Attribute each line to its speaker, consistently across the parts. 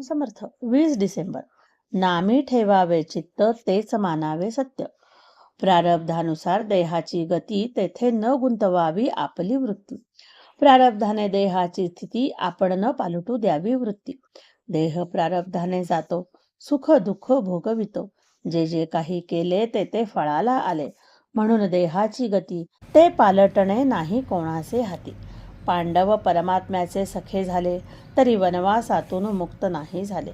Speaker 1: समर्थ. वीस डिसेंबर. नामी ठेवावे चित्त तेच मानावे सत्य. प्रारब्धानुसार देहाची गती तेथे न गुंतवावी आपली वृत्ती. प्रारब्धाने देहाची स्थिती आपण न पालटू द्यावी वृत्ती. देह प्रारब्धाने जातो सुख दुःख भोगवितो. जे जे काही केले ते ते फळाला आले. म्हणून देहाची गती ते पालटणे नाही कोणाचे हाती. पांडव परमात्म्याचे सखे झाले तरी वनवासातून मुक्त नाही झाले.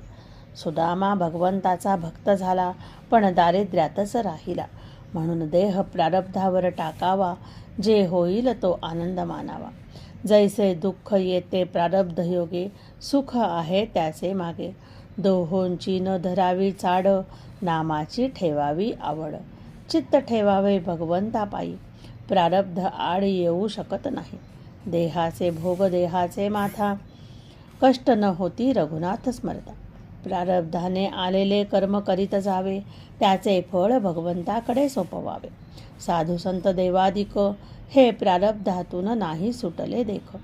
Speaker 1: सुदामा भगवंताचा भक्त झाला पण दारिद्र्यातच राहिला. म्हणून देह प्रारब्धावर टाकावा जे होईल तो आनंद मानावा. जैसे दुःख येते प्रारब्ध योगे सुख आहे त्याचे मागे. दोहोंची न धरावी चाड नामाची ठेवावी आवड. चित्त ठेवावे भगवंतापायी. प्रारब्ध आड येऊ शकत नाही. देहाचे भोग देहाचे माथा. कष्ट न होती रघुनाथ स्मरता. प्रारब्धाने आलेले कर्म करीत जावे त्याचे फळ भगवंताकडे सोपवावे. साधू संत देवादिक हे प्रारब्धातून नाही सुटले देख.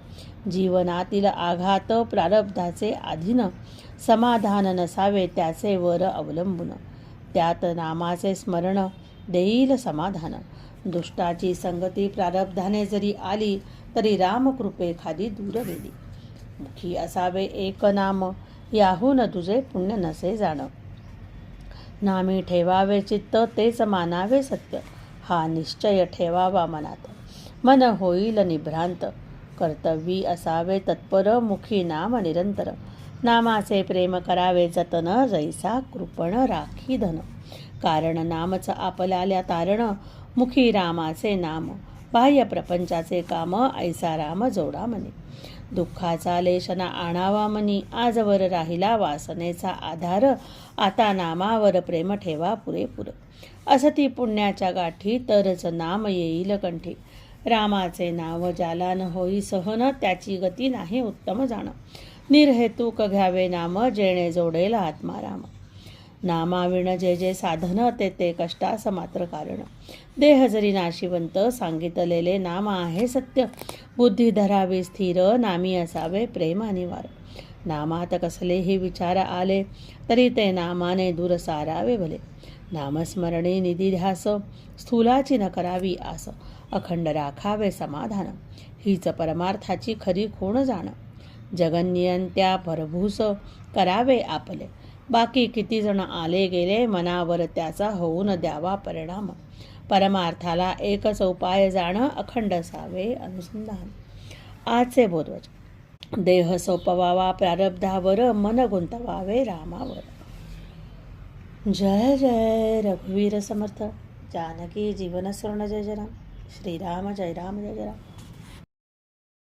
Speaker 1: जीवनातील आघात प्रारब्धाचे अधीन समाधान नसावे त्याचे वर अवलंबून. त्यात नामाचे स्मरण देईल समाधान. दुष्टाची संगती प्रारब्धाने जरी आली तरी रामकृपे खाली दूर गेली. मुखी असावे एक नाम याहून तुझे पुण्य नसे जाण. नामी ठेवावे चित्त तेच मानावे सत्य. हा निश्चय ठेवावा मनात. मन होईल निभ्रांत. कर्तव्यी असावे तत्पर मुखी नाम निरंतर. नामाचे प्रेम करावे जतन जैसा कृपण राखी धन. कारण नामच आपल्याल्या तारण मुखी रामाचे नाम. बाह्य प्रपंचाचे काम ऐसा राम जोडा म्हणे. दुःखाचा लेशना आणावा म्हणी. आजवर राहिला वासनेचा आधार. आता नामावर प्रेम ठेवा पुरेपूर. असती पुण्याच्या गाठी तरच नाम येईल कंठी. रामाचे नाव जालान न होई सहन. त्याची गती नाही उत्तम जाण. निर्हेतुक घ्यावे नाम जेणे जोडेल आत्माराम. नामाविण जे जे साधन ते ते कष्टास मात्र कारण. देह जरी नाशिवंत सांगितलेले नाम आहे सत्य. बुद्धी धरावी स्थिर नामी असावे प्रेम अनिवार. नामात कसलेही विचार आले तरी ते नामाने दूर सारावे भले. नामस्मरणे निधी ध्यास स्थूलाची न करावी आस. अखंड राखावे समाधान. हीच परमार्थाची खरी खूण जाण. जगन्यंत्या परभूस करावे आपले. बाकी किती जण आले गेले मनावर त्याचा होऊन द्यावा परिणाम. परमार्थाला एकच उपाय जाणं अखंड असावे अनुसंधान. आजचे बोधवच देह सोपवावा प्रारब्धावर मन गुंतवावे रामावर. जय जय रघुवीर समर्थ. जानकी जीवन स्वर्ण जय जय राम. श्रीराम जय राम जय जय राम.